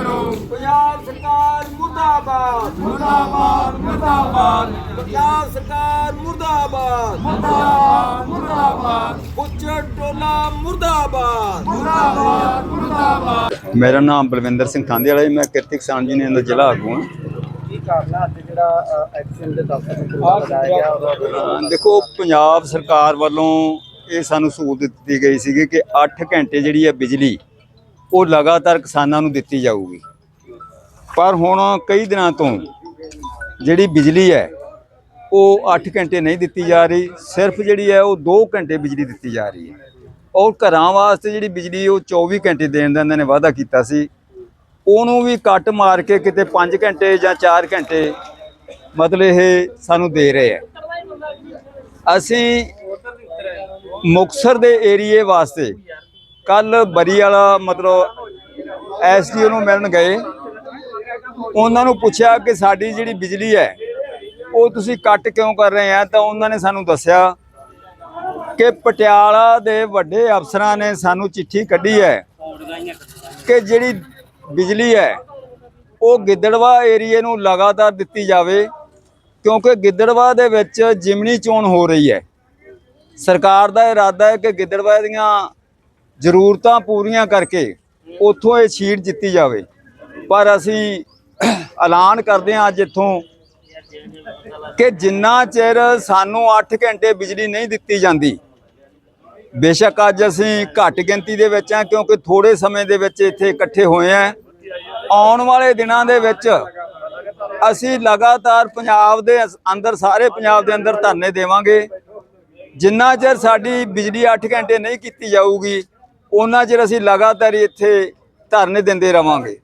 ਕਰੋ। ਪੰਜਾਬ ਸਰਕਾਰ ਮੁਰਦਾਬਾਦ। ਮੁਰਦਾਬਾਦ ਮੁਰਦਾਬਾਦ। ਪੰਜਾਬ ਸਰਕਾਰ ਮੁਰਦਾਬਾਦ। ਮੁਰਦਾਬਾਦ ਮੁਰਦਾਬਾਦ। ਉੱਚਰ ਟੋਲਾ ਮੁਰਦਾਬਾਦ। ਮੁਰਦਾਬਾਦ ਮੁਰਦਾਬਾਦ। ਮੇਰਾ ਨਾਮ ਬਲਵਿੰਦਰ ਸਿੰਘ ਥਾਂਦੇ ਵਾਲਾ ਜੀ ਮੈਂ ਕਿਰਤੀ ਕਿਸਾਨ ਯੂਨੀਅਨ ਦਾ ਜ਼ਿਲ੍ਹਾ ਆਗੂ ਹਾਂ। ਕੀ ਕਾਰਨ ਅੱਜ ਜਿਹੜਾ ਐਕਸ਼ਨ ਦੇ ਦਫ਼ਤਰ ਨੂੰ ਪੂਰਾ ਲਗਾਇਆ ਗਿਆ ਅਹ ਦੇਖੋ ਪੰਜਾਬ ਸਰਕਾਰ ਵੱਲੋਂ ਇਹ ਸਾਨੂੰ ਸਹੂਲਤ ਦਿੱਤੀ ਗਈ ਸੀਗੀ ਕਿ 8 ਘੰਟੇ ਜਿਹੜੀ ਹੈ ਬਿਜਲੀ ਉਹ ਲਗਾਤਾਰ ਕਿਸਾਨਾਂ ਨੂੰ ਦਿੱਤੀ ਜਾਊਗੀ। ਪਰ ਹੁਣ ਕਈ ਦਿਨਾਂ ਤੋਂ ਜਿਹੜੀ ਬਿਜਲੀ ਹੈ, ਉਹ 8 ਘੰਟੇ ਨਹੀਂ ਦਿੱਤੀ ਜਾ ਰਹੀ। ਸਿਰਫ ਜਿਹੜੀ ਹੈ, ਉਹ 2 ਘੰਟੇ ਬਿਜਲੀ ਦਿੱਤੀ ਜਾ ਰਹੀ ਹੈ। ਔਰ ਘਰਾਂ ਵਾਸਤੇ ਜਿਹੜੀ ਬਿਜਲੀ, ਉਹ 24 ਘੰਟੇ ਦੇਣ ਦਾ ਇਹਨਾਂ ਨੇ ਵਾਅਦਾ ਕੀਤਾ ਸੀ। ਉਹਨੂੰ ਵੀ ਕੱਟ ਮਾਰ ਕੇ ਕਿਤੇ 5 ਘੰਟੇ ਜਾਂ 4 ਘੰਟੇ ਮਤਲਬ ਇਹ ਸਾਨੂੰ ਦੇ ਰਹੇ ਹੈ। ਅਸੀਂ ਮੁਕਸਰ ਦੇ ਏਰੀਏ ਵਾਸਤੇ ਕੱਲ ਬਰੀ ਵਾਲਾ ਮਤਲਬ ਐਸਡੀਓ ਨੂੰ ਮਿਲਣ ਗਏ। ਉਹਨਾਂ ਨੂੰ ਪੁੱਛਿਆ ਕਿ ਸਾਡੀ ਜਿਹੜੀ ਬਿਜਲੀ ਹੈ, ਉਹ ਤੁਸੀਂ ਕੱਟ ਕਿਉਂ ਕਰ ਰਹੇ ਆ? ਤਾਂ ਉਹਨਾਂ ਨੇ ਸਾਨੂੰ ਦੱਸਿਆ ਕਿ ਪਟਿਆਲਾ ਦੇ ਵੱਡੇ ਅਫਸਰਾਂ ਨੇ ਸਾਨੂੰ ਚਿੱਠੀ ਕੱਢੀ ਹੈ ਕਿ ਜਿਹੜੀ ਬਿਜਲੀ ਹੈ, ਉਹ ਗਿੱਦੜਵਾ ਏਰੀਏ ਨੂੰ ਲਗਾਤਾਰ ਦਿੱਤੀ ਜਾਵੇ, ਕਿਉਂਕਿ ਗਿੱਦੜਵਾ ਦੇ ਵਿੱਚ ਜਿਮਨੀ ਚੋਣ ਹੋ ਰਹੀ ਹੈ। ਸਰਕਾਰ ਦਾ ਇਰਾਦਾ ਹੈ ਕਿ ਗਿੱਦੜਵਾ ਦੀਆਂ ਜ਼ਰੂਰਤਾਂ ਪੂਰੀਆਂ ਕਰਕੇ ਉੱਥੋਂ ਇਹ ਸੀਟ ਜਿੱਤੀ ਜਾਵੇ। ਪਰ ਅਸੀਂ ਐਲਾਨ ਕਰਦੇ ਹਾਂ ਅੱਜ ਇੱਥੋਂ ਕਿ ਜਿੰਨਾ ਚਿਰ ਸਾਨੂੰ 8 ਘੰਟੇ ਬਿਜਲੀ ਨਹੀਂ ਦਿੱਤੀ ਜਾਂਦੀ, ਬੇਸ਼ੱਕ ਅੱਜ ਅਸੀਂ ਘੱਟ ਗਿਣਤੀ ਦੇ ਵਿੱਚ ਆ ਕਿਉਂਕਿ ਥੋੜੇ ਸਮੇਂ ਦੇ ਵਿੱਚ ਇੱਥੇ ਇਕੱਠੇ ਹੋਏ ਆ ਆਉਣ ਵਾਲੇ ਦਿਨਾਂ ਦੇ ਵਿੱਚ ਅਸੀਂ ਲਗਾਤਾਰ ਪੰਜਾਬ ਦੇ ਅਸ- ਅੰਦਰ ਸਾਰੇ ਪੰਜਾਬ ਦੇ ਅੰਦਰ ਧਰਨੇ ਦੇਵਾਂਗੇ। ਜਿੰਨਾ ਚਿਰ ਸਾਡੀ ਬਿਜਲੀ 8 ਘੰਟੇ ਨਹੀਂ ਕੀਤੀ ਜਾਊਗੀ ਉਹਨਾਂ ਚਿਰ ਅਸੀਂ ਲਗਾਤਾਰ ਇੱਥੇ ਧਰਨੇ ਦਿੰਦੇ ਰਵਾਂਗੇ।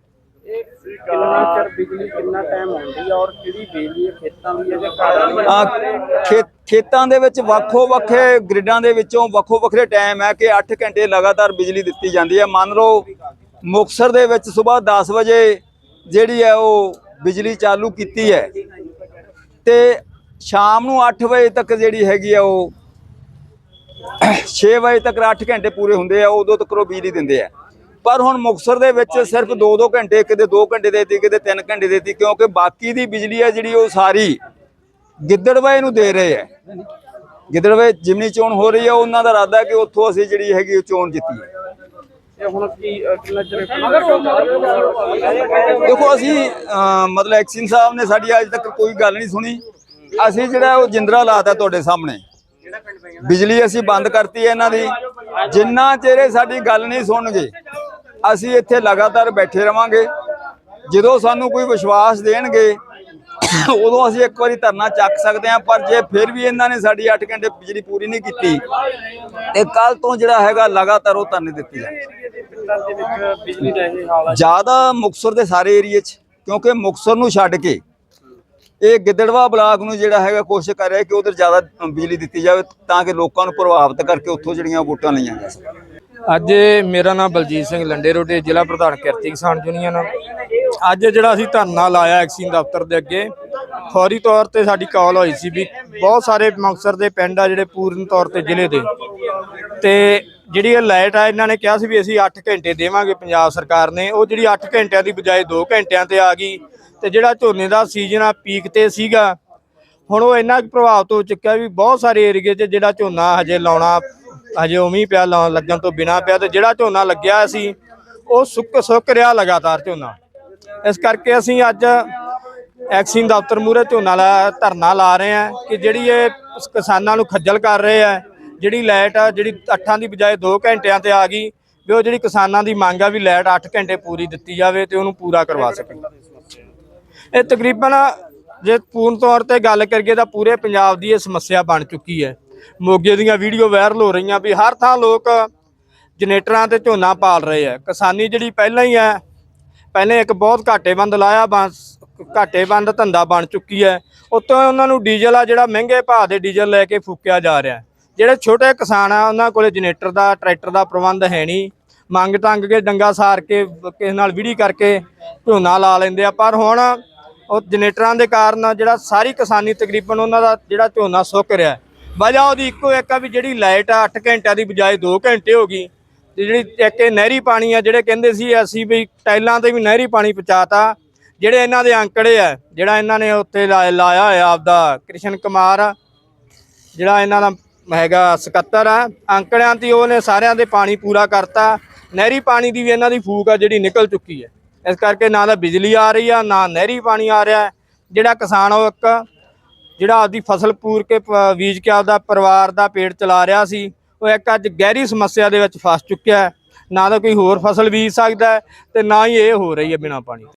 ਕਿੰਨਾ ਚਿਰ ਬਿਜਲੀ ਕਿੰਨਾ ਟਾਈਮ ਆਉਂਦੀ ਹੈ ਔਰ ਕਿਹੜੀ ਬਿਜਲੀ ਹੈ ਖੇਤਾਂ ਦੀ ਹੈ ਜਾਂ ਘਰਾਂ ਦੀ ਆ ਖੇ- ਖੇਤਾਂ ਦੇ ਵਿੱਚ ਵੱਖੋ ਵੱਖਰੇ ਗ੍ਰਿਡਾਂ ਦੇ ਵਿੱਚੋਂ ਵੱਖੋ ਵੱਖਰੇ ਟਾਈਮ ਹੈ ਕਿ 8 ਘੰਟੇ ਲਗਾਤਾਰ ਬਿਜਲੀ ਦਿੱਤੀ ਜਾਂਦੀ ਹੈ। ਮੰਨ ਲਓ ਮੁਕਸਰ ਦੇ ਵਿੱਚ ਸਵੇਰ 10 ਵਜੇ ਜਿਹੜੀ ਹੈ ਉਹ ਬਿਜਲੀ ਚਾਲੂ ਕੀਤੀ ਹੈ ਤੇ ਸ਼ਾਮ ਨੂੰ 8 ਵਜੇ ਤੱਕ ਜਿਹੜੀ ਹੈਗੀ ਆ ਉਹ 6 ਵਜੇ ਤੱਕ 8 ਘੰਟੇ ਪੂਰੇ ਹੁੰਦੇ ਆ ਉਦੋਂ ਤੱਕ ਉਹ ਬਿਜਲੀ ਦਿੰਦੇ ਆ। ਪਰ ਹੁਣ ਮੁਕਸਰ ਦੇ ਵਿੱਚ ਸਿਰਫ 2-2 ਘੰਟੇ ਕਿਤੇ 2 ਘੰਟੇ ਦੇਤੀ ਕਿਤੇ 3 ਘੰਟੇ ਦੇਤੀ ਕਿਉਂਕਿ ਬਾਕੀ ਦੀ ਬਿਜਲੀ ਹੈ ਜਿਹੜੀ ਉਹ ਸਾਰੀ ਗਿੱਦੜਵੇ ਨੂੰ ਦੇ ਰਹੇ ਹੈ ਗਿੱਦੜਵੇ ਜਿਮਨੀ ਚੋਣ ਹੋ ਰਹੀ ਹੈ ਉਹਨਾਂ ਦਾ ਇਰਾਦਾ ਹੈ ਕਿ ਉੱਥੋਂ ਅਸੀਂ ਜਿਹੜੀ ਹੈਗੀ ਉਹ ਚੋਣ ਜਿੱਤੀਏ ਚਿਰ ਦੇਖੋ ਅਸੀਂ ਮਤਲਬ ਐਕਸ਼ਨ ਸਾਹਿਬ ਨੇ ਸਾਡੀ ਅੱਜ ਤੱਕ ਕੋਈ ਗੱਲ ਨਹੀਂ ਸੁਣੀ। ਅਸੀਂ ਜਿਹੜਾ ਉਹ ਜਿੰਦਰਾ ਲਾਤਾ ਤੁਹਾਡੇ ਸਾਹਮਣੇ। ਬਿਜਲੀ ਅਸੀਂ ਬੰਦ ਕਰਤੀ ਹੈ ਇਹਨਾਂ ਦੀ। ਜਿੰਨਾ ਚਿਰ ਸਾਡੀ ਗੱਲ ਨਹੀਂ ਸੁਣਨਗੇ, ਅਸੀਂ ਇੱਥੇ ਲਗਾਤਾਰ ਬੈਠੇ ਰਵਾਂਗੇ। ਜਦੋਂ ਸਾਨੂੰ ਕੋਈ ਵਿਸ਼ਵਾਸ ਦੇਣਗੇ, ਉਦੋਂ ਅਸੀਂ ਇੱਕ ਵਾਰੀ ਧਰਨਾ ਚੱਕ ਸਕਦੇ ਹਾਂ, ਪਰ ਜੇ ਫਿਰ ਵੀ ਇਹਨਾਂ ਨੇ ਸਾਡੀ 8 ਘੰਟੇ ਬਿਜਲੀ ਪੂਰੀ ਨਹੀਂ ਕੀਤੀ, ਤੇ ਕੱਲ ਤੋਂ ਜਿਹੜਾ ਹੈਗਾ ਲਗਾਤਾਰ ਉਹ ਧਰਨੇ ਦਿੱਤੀ ਜਾਣਗੇ। ਹੈ ਜ਼ਿਆਦਾ ਮੁਕਸਰ ਦੇ ਸਾਰੇ ਏਰੀਏ 'ਚ, ਕਿਉਂਕਿ ਮੁਕਸਰ ਨੂੰ ਛੱਡ ਕੇ ਇਹ ਗਿੱਦੜਵਾ ਬਲਾਕ ਨੂੰ ਜਿਹੜਾ ਹੈਗਾ ਕੋਸ਼ਿਸ਼ ਕਰ ਰਿਹਾ ਕਿ ਉਧਰ ਜ਼ਿਆਦਾ ਬਿਜਲੀ ਦਿੱਤੀ ਜਾਵੇ ਤਾਂ ਕਿ ਲੋਕਾਂ ਨੂੰ ਪ੍ਰਭਾਵਿਤ ਕਰਕੇ ਉੱਥੋਂ ਜਿਹੜੀਆਂ ਵੋਟਾਂ ਲਈਆਂ ਜਾ ਸਕਣ। ਅੱਜ ਮੇਰਾ ਨਾਮ ਬਲਜੀਤ ਸਿੰਘ ਲੰਡੇ ਰੋਡੇ, ਜ਼ਿਲ੍ਹਾ ਪ੍ਰਧਾਨ ਕਿਰਤੀ ਕਿਸਾਨ ਯੂਨੀਅਨ। ਅੱਜ ਜਿਹੜਾ ਅਸੀਂ ਧਰਨਾ ਲਾਇਆ ਐਕਸੀਨ ਦਫ਼ਤਰ ਦੇ ਅੱਗੇ, ਫੌਰੀ ਤੌਰ ਤੇ ਸਾਡੀ ਕਾਲ ਹੋਈ ਸੀ ਵੀ ਬਹੁਤ ਸਾਰੇ ਮੁਕਤਸਰ ਦੇ ਪਿੰਡ ਆ ਜਿਹੜੇ ਪੂਰਨ ਤੌਰ ਤੇ ਜ਼ਿਲ੍ਹੇ ਦੇ। ਤੇ ਜਿਹੜੀ ਇਹ ਲਾਈਟ ਆ, ਇਹਨਾਂ ਨੇ ਕਿਹਾ ਸੀ ਵੀ ਅਸੀਂ 8 ਘੰਟੇ ਦੇਵਾਂਗੇ, ਪੰਜਾਬ ਸਰਕਾਰ ਨੇ। ਉਹ ਜਿਹੜੀ 8 ਘੰਟਿਆਂ ਦੀ ਬਜਾਏ 2 ਘੰਟਿਆਂ ਤੇ ਆ ਗਈ ਤੇ ਜਿਹੜਾ ਝੋਨੇ ਦਾ ਸੀਜ਼ਨ ਆ ਪੀਕ ਤੇ ਸੀਗਾ, ਹੁਣ ਉਹ ਇੰਨਾ ਕੁ ਪ੍ਰਭਾਵਿਤ ਹੋ ਚੁੱਕਿਆ ਵੀ ਬਹੁਤ ਸਾਰੇ ਏਰੀਏ 'ਚ ਜਿਹੜਾ ਝੋਨਾ ਹਜੇ ਲਾਉਣਾ, ਹਜੇ ਉਵੇਂ ਪਿਆ ਲਾਉਣ ਲੱਗਣ ਤੋਂ ਬਿਨਾ ਪਿਆ ਤੇ ਜਿਹੜਾ ਝੋਨਾ ਲੱਗਿਆ ਸੀ, ਉਹ ਸੁੱਕ ਸੁੱਕ ਰਿਹਾ ਲਗਾਤਾਰ ਝੋਨਾ। ਇਸ ਕਰਕੇ ਅਸੀਂ ਅੱਜ ਐਕਸੀਨ ਦਫ਼ਤਰ ਮੂਹਰੇ ਝੋਨਾ ਲਾ, ਧਰਨਾ ਲਾ ਰਹੇ ਆ ਕਿ ਜਿਹੜੀ ਇਹ ਕਿਸਾਨਾਂ ਨੂੰ ਖੱਜਲ ਕਰ ਰਹੇ ਆ, ਜਿਹੜੀ ਲਾਈਟ ਆ, ਜਿਹੜੀ 8 ਦੀ ਬਜਾਏ 2 ਘੰਟਿਆਂ ਤੇ ਆ ਗਈ, ਵੀ ਉਹ ਜਿਹੜੀ ਕਿਸਾਨਾਂ ਦੀ ਮੰਗ ਆ ਵੀ ਲਾਈਟ 8 ਘੰਟੇ ਪੂਰੀ ਦਿੱਤੀ ਜਾਵੇ ਤੇ ਉਹਨੂੰ ਪੂਰਾ ਕਰਵਾ ਸਕਣ। ਇਹ ਤਕਰੀਬਨ ਜੇ ਪੂਰਨ ਤੌਰ ਤੇ ਗੱਲ ਕਰੀਏ ਤਾਂ ਪੂਰੇ ਪੰਜਾਬ ਦੀ ਇਹ ਸਮੱਸਿਆ ਬਣ ਚੁੱਕੀ ਹੈ। ਮੋਗੇ ਦੀਆਂ ਵੀਡੀਓ ਵਾਇਰਲ ਹੋ ਰਹੀਆਂ ਵੀ ਹਰ ਥਾਂ ਲੋਕ ਜਨਰੇਟਰਾਂ ਤੇ ਝੋਨਾ ਪਾਲ ਰਹੇ ਆ ਕਿਸਾਨੀ ਜਿਹੜੀ ਪਹਿਲਾਂ ਹੀ ਹੈ, ਪਹਿਲੇ ਇੱਕ ਬਹੁਤ ਘਾਟੇਬੰਦ ਲਾਇਆ ਬਸ ਘਾਟੇਬੰਦ ਧੰਦਾ ਬਣ ਚੁੱਕੀ ਹੈ। ਉੱਤੋਂ ਉਹਨਾਂ ਨੂੰ ਡੀਜ਼ਲ ਆ ਜਿਹੜਾ ਮਹਿੰਗੇ ਭਾਅ ਦੇ ਡੀਜ਼ਲ ਲੈ ਕੇ ਫੂਕਿਆ ਜਾ ਰਿਹਾ ਜਿਹੜੇ ਛੋਟੇ ਕਿਸਾਨ ਆ, ਉਹਨਾਂ ਕੋਲੇ ਜਨਰੇਟਰ ਦਾ, ਟਰੈਕਟਰ ਦਾ ਪ੍ਰਬੰਧ ਹੈ ਨਹੀਂ। ਮੰਗ ਟੰਗ ਕੇ ਡੰਗਾ ਸਾਰ ਕੇ, ਕਿਸੇ ਨਾਲ ਵਿੜੀ ਕਰਕੇ ਝੋਨਾ ਲਾ ਲੈਂਦੇ ਆ। ਪਰ ਹੁਣ ਉਹ ਜਨਰੇਟਰਾਂ ਦੇ ਕਾਰਨ ਜਿਹੜਾ ਸਾਰੀ ਕਿਸਾਨੀ ਤਕਰੀਬਨ ਉਹਨਾਂ ਦਾ ਜਿਹੜਾ ਝੋਨਾ ਸੁੱਕ ਰਿਹਾ ਵਜ੍ਹਾ ਉਹਦੀ ਇੱਕੋ ਇੱਕ ਆ ਵੀ ਜਿਹੜੀ ਲਾਈਟ ਆ 8 ਘੰਟਿਆਂ ਦੀ ਬਜਾਏ 2 ਘੰਟੇ ਹੋ ਗਈ। ਤੇ ਜਿਹੜੀ ਇੱਕ ਇਹ ਨਹਿਰੀ ਪਾਣੀ ਆ, ਜਿਹੜੇ ਕਹਿੰਦੇ ਸੀ ਅਸੀਂ ਵੀ ਟਾਈਲਾਂ ਤੇ ਵੀ ਨਹਿਰੀ ਪਾਣੀ ਪਹੁੰਚਾਤਾ, ਜਿਹੜੇ ਇਹਨਾਂ ਦੇ ਅੰਕੜੇ ਆ, ਜਿਹੜਾ ਇਹਨਾਂ ਨੇ ਉੱਤੇ ਲਾ- ਲਾਇਆ ਹੋਇਆ ਆਪਦਾ ਕ੍ਰਿਸ਼ਨ ਕੁਮਾਰ, ਜਿਹੜਾ ਇਹਨਾਂ ਦਾ ਹੈਗਾ ਸਕੱਤਰ ਆ, ਅੰਕੜਿਆਂ ਤੇ ਉਹਨੇ ਸਾਰਿਆਂ ਦੇ ਪਾਣੀ ਪੂਰਾ ਕਰਤਾ। ਨਹਿਰੀ ਪਾਣੀ ਦੀ ਵੀ ਇਹਨਾਂ ਦੀ ਫੂਕ ਆ ਜਿਹੜੀ ਨਿਕਲ ਚੁੱਕੀ ਹੈ। ਇਸ ਕਰਕੇ ਨਾ ਤਾਂ ਬਿਜਲੀ ਆ ਰਹੀ ਆ, ਨਾ ਨਹਿਰੀ ਪਾਣੀ ਆ ਰਿਹਾ ਜਿਹੜਾ ਕਿਸਾਨ ਉਹ ਇੱਕ, ਜਿਹੜਾ ਆਪਦੀ ਫਸਲ ਪੂਰ ਕੇ ਪ- ਬੀਜ ਕੇ ਆਪਦਾ ਪਰਿਵਾਰ ਦਾ ਪੇਟ ਚਲਾ ਰਿਹਾ ਸੀ, ਉਹ ਇੱਕ ਅੱਜ ਗਹਿਰੀ ਸਮੱਸਿਆ ਦੇ ਵਿੱਚ ਫਸ ਚੁੱਕਿਆ ਨਾ ਤਾਂ ਕੋਈ ਹੋਰ ਫਸਲ ਬੀਜ ਸਕਦਾ ਹੈ ਤੇ ਨਾ ਹੀ ਇਹ ਹੋ ਰਹੀ ਹੈ ਬਿਨਾਂ ਪਾਣੀ